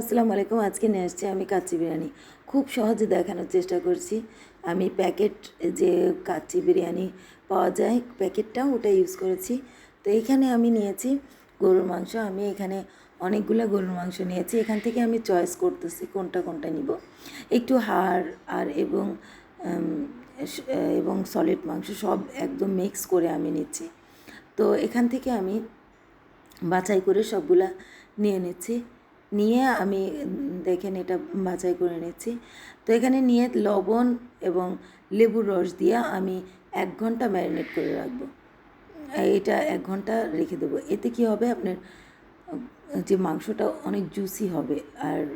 আসসালামু আলাইকুম, আজকে নিয়ে আসছি আমি কাচ্চি বিরিয়ানি। খুব সহজে দেখানোর চেষ্টা করছি। আমি প্যাকেট যে কাচ্চি বিরিয়ানি পাওয়া যায় প্যাকেটটা ওটা ইউজ করেছি। তো এখানে আমি নিয়েছি গরুর মাংস। আমি এখানে অনেকগুলো গরুর মাংস নিয়েছি। এখান থেকে আমি চয়েস করতেছি কোনটা কোনটা নিব। একটু হাড় আর এবং এবং সলিড মাংস সব একদম মিক্স করে আমি নিচ্ছি। তো এখান থেকে আমি বাছাই করে সবগুলা নিয়ে নিচ্ছি। নিয়ে আমি দেখেন এটা বাছাই করে নিচ্ছি। তো এখানে নিয়ে লবণ এবং লেবুর রস দিয়ে আমি এক ঘণ্টা ম্যারিনেট করে রাখব। এটা এক ঘণ্টা। রেখে দেবো। এতে কি হবে আপনার যে মাংসটা অনেক জুসি হবে আর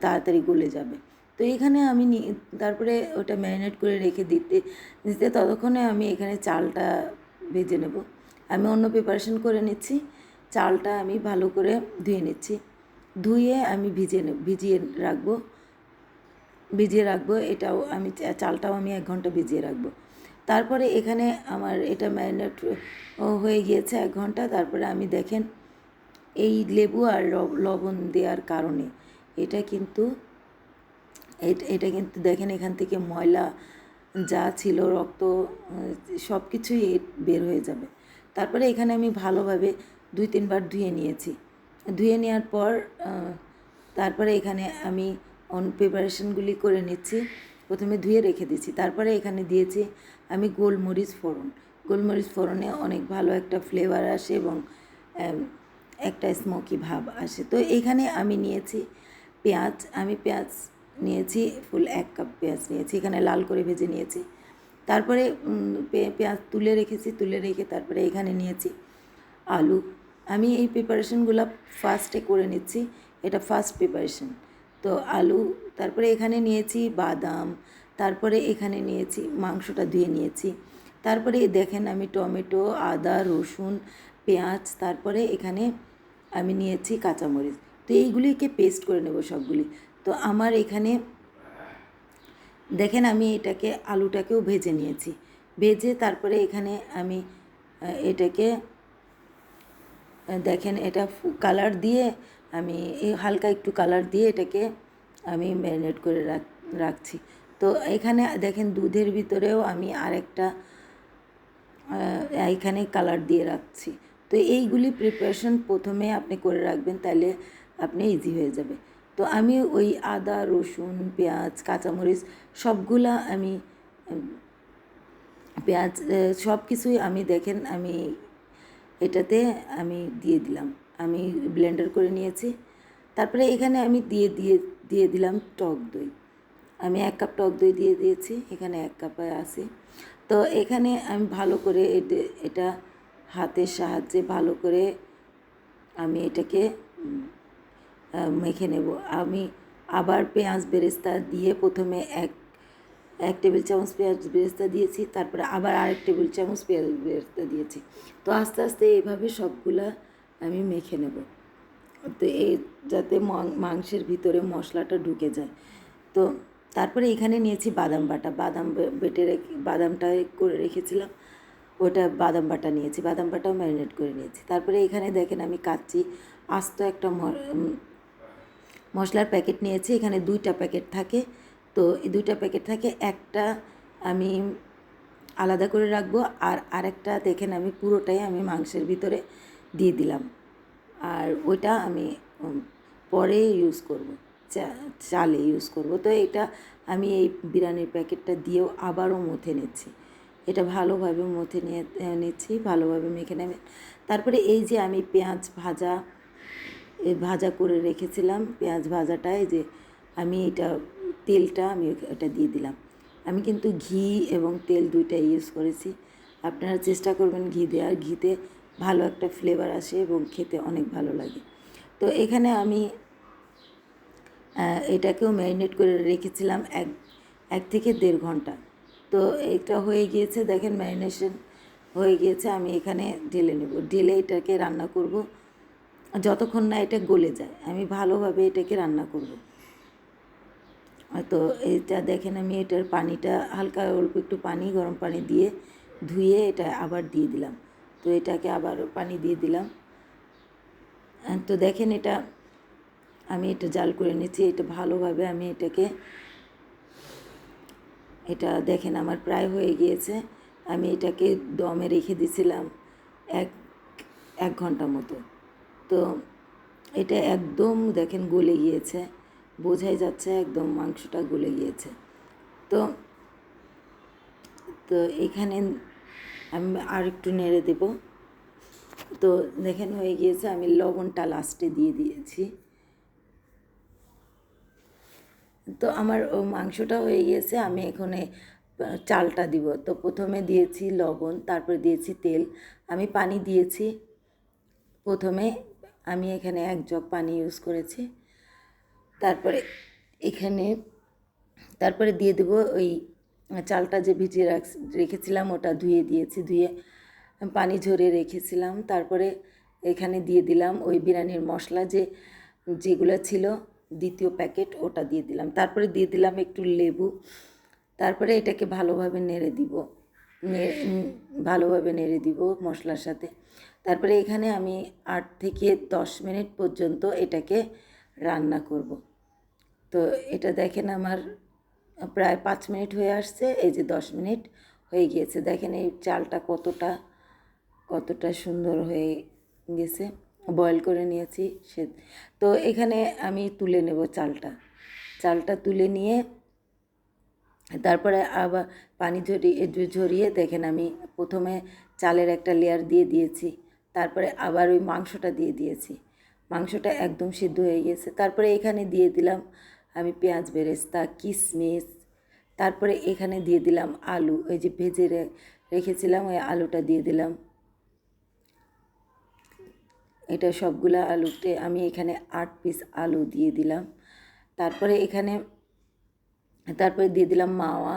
তাড়াতাড়ি গলে যাবে। তো এখানে আমি নি- তারপরে ওটা ম্যারিনেট করে রেখে দিতে দিতে ততক্ষণে আমি এখানে চালটা ভেজে নেব। আমি অন্য প্রিপারেশন করে নিচ্ছি। চালটা আমি ভালো করে ধুয়ে নিচ্ছি। ধুয়ে আমি ভিজিয়ে ভিজিয়ে রাখব। ভিজিয়ে রাখব, এটাও আমি চালটাও আমি এক ঘণ্টা ভিজিয়ে রাখব। তারপরে এখানে আমার এটা ম্যারিনেট হয়ে গিয়েছে এক ঘণ্টা। তারপরে আমি দেখেন, এই লেবু আর লবণ দেওয়ার কারণে এটা কিন্তু এটা কিন্তু দেখেন এখান থেকে ময়লা যা ছিল, রক্ত সব কিছুই বের হয়ে যাবে। তারপরে এখানে আমি ভালোভাবে দুই তিনবার ধুয়ে নিয়েছি। ধুয়ে নেওয়ার পর তারপরে এখানে আমি অন প্রিপারেশনগুলি করে নিচ্ছি। প্রথমে ধুয়ে রেখে দিচ্ছি। তারপরে এখানে দিয়েছি আমি গোলমরিচ ফোড়ন। গোলমরিচ ফোড়নে অনেক ভালো একটা ফ্লেভার আসে এবং একটা স্মোকি ভাব আসে। তো এখানে আমি নিয়েছি পেঁয়াজ। আমি পেঁয়াজ নিয়েছি ফুল এক কাপ পেঁয়াজ নিয়েছি। এখানে লাল করে ভেজে নিয়েছি। তারপরে পেঁয়াজ তুলে রেখেছি। তুলে রেখে তারপরে এখানে নিয়েছি আলু। আমি এই প্রিপারেশনগুলো ফার্স্টে করে নিচ্ছি। এটা ফার্স্ট প্রিপারেশন তো আলু, তারপরে এখানে নিয়েছি বাদাম, তারপরে এখানে নিয়েছি, মাংসটা ধুয়ে নিয়েছি। তারপরে দেখেন আমি টমেটো, আদা, রসুন, পেঁয়াজ, তারপরে এখানে আমি নিয়েছি কাঁচামরিচ। তো এইগুলিকে পেস্ট করে নেব সবগুলি। তো আমার এখানে দেখেন আমি এটাকে, আলুটাকেও ভেজে নিয়েছি। ভেজে তারপরে এখানে আমি এটাকে দেখেন, এটা কালার দিয়ে আমি এই হালকা একটু কালার দিয়ে এটাকে আমি ম্যারিনেট করে রাখ, রাখছি। তো এখানে দেখেন, দুধের ভিতরেও আমি আরেকটা এখানে কালার দিয়ে রাখছি। তো এইগুলি প্রিপারেশন প্রথমে আপনি করে রাখবেন তাহলে আপনি ইজি হয়ে যাবে। তো আমি ওই আদা, রসুন, পেঁয়াজ, কাঁচামরিচ সবগুলা আমি পেঁয়াজ সব কিছুই আমি দেখেন, আমি এটাতে আমি দিয়ে দিলাম। আমি ব্লেন্ডার করে নিয়েছি। তারপরে এখানে আমি দিয়ে দিয়ে দিয়ে দিলাম টক দই। আমি এক কাপ টক দই দিয়ে দিয়েছি, এখানে এক কাপে আছে। তো এখানে আমি ভালো করে এটে- এটা হাতের সাহায্যে ভালো করে আমি এটাকে মেখে নেব। আমি আবার পেঁয়াজ বেরেস্তা দিয়ে প্রথমে এক এক টেবিল চামচ পেঁয়াজ বেরেস্তা দিয়েছি, তারপরে আবার আরেক টেবিল চামচ পেঁয়াজ বেরেস্তা দিয়েছি। তো আস্তে আস্তে এইভাবে সবগুলা আমি মেখে নেব। তো এই যাতে মাংসের ভিতরে মশলাটা ঢুকে যায়। তো তারপরে এখানে নিয়েছি বাদাম বাটা। বাদাম বেটে রেখে, বাদামটা করে রেখেছিলাম। ওটা বাদাম বাটা নিয়েছি। বাদাম বাটাও ম্যারিনেট করে নিয়েছি। তারপরে এখানে দেখেন আমি কাচ্চি আস্ত একটা মশলার প্যাকেট নিয়েছি। এখানে দুইটা প্যাকেট থাকে। তো এই দুইটা প্যাকেট থাকে একটা আমি আলাদা করে রাখব আর আরেকটা দেখেন আমি পুরোটাই আমি মাংসের ভিতরে দিয়ে দিলাম। আর ওইটা আমি পরে ইউজ করব চালে ইউজ করব। তো এটা আমি এই বিরিয়ানির প্যাকেটটা দিয়েও আবারও মথে নিচ্ছি। এটা ভালোভাবে মথে নিয়ে নিচ্ছি, ভালোভাবে মেখে নেবেন তারপরে এই যে আমি পেঁয়াজ ভাজা ভাজা করে রেখেছিলাম, পেঁয়াজ ভাজাটায় যে আমি এটা তেলটা আমি এটা দিয়ে দিলাম। আমি কিন্তু ঘি এবং তেল দুইটাই ইউজ করেছি। আপনারা চেষ্টা করবেন ঘি দেওয়ার। ঘিতে ভালো একটা ফ্লেভার আসে এবং খেতে অনেক ভালো লাগে। তো এখানে আমি এটাকেও ম্যারিনেট করে রেখেছিলাম এক এক থেকে দেড় ঘণ্টা। তো এটা হয়ে গিয়েছে, দেখেন ম্যারিনেশন হয়ে গিয়েছে, আমি এখানে ঢেলে নেব। ঢেলে এটাকে রান্না করব। যতক্ষণ না এটা গলে যায়, আমি ভালোভাবে এটাকে রান্না করব। তো এটা দেখেন আমি এটার পানিটা হালকা অল্প একটু পানি, গরম পানি দিয়ে ধুয়ে এটা আবার দিয়ে দিলাম। তো এটাকে আবার পানি দিয়ে দিলাম। তো দেখেন এটা, আমি এটা জাল করে নিচ্ছি, এটা ভালোভাবে আমি এটাকে, এটা দেখেন আমার প্রায় হয়ে গিয়েছে। আমি এটাকে দমে রেখে দিয়েছিলাম এক এক ঘণ্টা মতো। তো এটা একদম দেখেন গলে গিয়েছে। বোঝাই যাচ্ছে, একদম মাংসটা গলে গিয়েছে। তো তো এখানে আমি আর একটু নেড়ে দেব। তো দেখেন হয়ে গিয়েছে, আমি লবণটা লাস্টে দিয়ে দিয়েছি। তো আমার মাংসটা হয়ে গিয়েছে, আমি এখানে চালটা দিব। তো প্রথমে দিয়েছি লবণ, তারপরে দিয়েছি তেল। আমি পানি দিয়েছি। প্রথমে আমি এখানে এক জগ পানি ইউজ করেছি। তারপরে এখানে, তারপরে দিয়ে দেবো ওই চালটা যে ভিজিয়ে রাখ, রেখেছিলাম ওটা ধুয়ে দিয়েছি, ধুয়ে পানি ঝরে রেখেছিলাম। তারপরে এখানে দিয়ে দিলাম ওই বিরিয়ানির মশলা যে, যেগুলো ছিল, দ্বিতীয় প্যাকেট ওটা দিয়ে দিলাম। তারপরে দিয়ে দিলাম একটু লেবু। তারপরে এটাকে ভালোভাবে নেড়ে দিব। ভালোভাবে নেড়ে দিব মশলার সাথে। তারপরে এখানে আমি আট থেকে দশ মিনিট পর্যন্ত এটাকে রান্না করব। তো এটা দেখেন আমার প্রায় পাঁচ মিনিট হয়ে আসছে, এই যে দশ মিনিট হয়ে গিয়েছে। দেখেন এই চালটা কতটা কতটা সুন্দর হয়ে গেছে। বয়েল করে নিয়েছি সে, তো এখানে আমি তুলে নেব চালটা। চালটা তুলে নিয়ে তারপরে আবার পানি ঝরিয়ে ঝরিয়ে দেখেন আমি প্রথমে চালের একটা লেয়ার দিয়ে দিয়েছি, তারপরে আবার ওই মাংসটা দিয়ে দিয়েছি। মাংসটা একদম সিদ্ধ হয়ে গেছে। তারপরে এখানে দিয়ে দিলাম আমি পেঁয়াজ বেরেস্তা কিশমিশ তারপরে এখানে দিয়ে দিলাম আলু, ওই যে ভেজে রেখেছিলাম, ওই আলুটা দিয়ে দিলাম। এটা সবগুলো আলুতে আমি এখানে আট পিস আলু দিয়ে দিলাম। তারপরে এখানে, তারপরে দিয়ে দিলাম মাওয়া।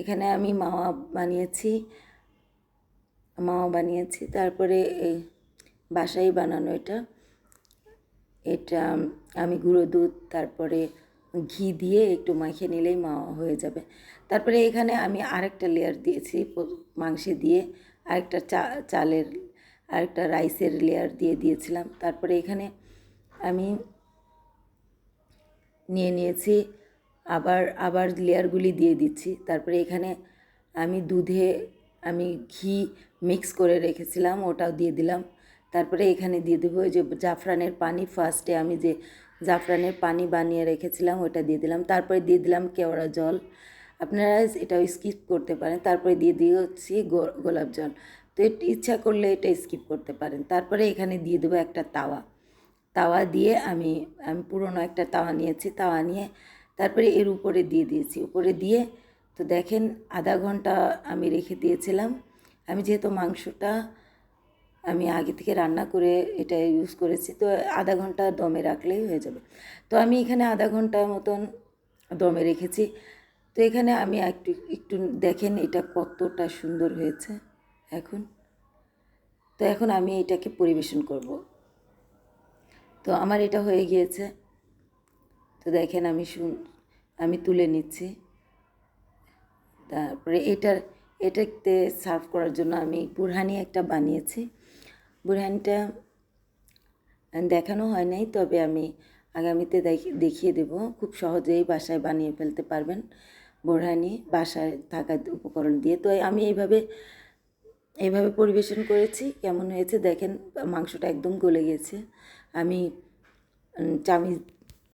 এখানে আমি মাওয়া বানিয়েছি মাওয়া বানিয়েছি, তারপরে এই বাসায় বানানো এটা। এটা, আমি গুঁড়ো দুধ, তারপরে ঘি দিয়ে একটু মাখিয়ে নিলেই মাওয়া হয়ে যাবে। তারপরে এখানে আমি আরেকটা লেয়ার দিয়েছি মাংসে দিয়ে আরেকটা চা, চালের আরেকটা রাইসের লেয়ার দিয়ে দিয়েছিলাম। তারপরে এখানে আমি নিয়ে নিয়েছি, আবার আবার লেয়ারগুলি দিয়ে দিচ্ছি। তারপরে এখানে আমি দুধে আমি ঘি মিক্স করে রেখেছিলাম, ওটাও দিয়ে দিলাম। তারপরে এখানে দিয়ে দেবো ওই যে জাফরানের পানি ফার্স্টে আমি যে জাফরানের পানি বানিয়ে রেখেছিলাম ওটা দিয়ে দিলাম। তারপরে দিয়ে দিলাম কেওড়া জল। আপনারা এটাও স্কিপ করতে পারেন। তারপরে দিয়ে দিয়েছি গো- গোলাপ জল। তো ইচ্ছা করলে এটা স্কিপ করতে পারেন। তারপরে এখানে দিয়ে দেবো একটা তাওয়া। তাওয়া দিয়ে আমি আমি পুরনো একটা তাওয়া নিয়েছি। তাওয়া নিয়ে তারপরে এর উপরে দিয়ে দিয়েছি। উপরে দিয়ে তো দেখেন আধা ঘণ্টা আমি রেখে দিয়েছিলাম। আমি যেহেতু মাংসটা আমি আগে থেকে রান্না করে এটা ইউজ করেছি। তো আধা ঘণ্টা দমে রাখলেই হয়ে যাবে। তো আমি এখানে আধা ঘণ্টা মতন দমে রেখেছি। তো এখানে আমি একটু একটু দেখেন এটা কতটা সুন্দর হয়েছে এখন। তো এখন আমি এটাকে পরিবেশন করব। তো আমার এটা হয়ে গিয়েছে। তো দেখেন আমি শুন আমি তুলে নিচ্ছি। তারপরে এটার, এটাতে সার্ভ করার জন্য আমি বুরহানি একটা বানিয়েছি। বুরহানিটা দেখানো হয় নাই, তবে আমি আগামীতে দেখ- দেখিয়ে দেব। খুব সহজেই বাসায় বানিয়ে ফেলতে পারবেন বোরহানি বাসায় থাকা উপকরণ দিয়ে। তো আমি এইভাবে এইভাবে পরিবেশন করেছি। কেমন হয়েছে দেখেন, মাংসটা একদম গলে গেছে। আমি চামিচ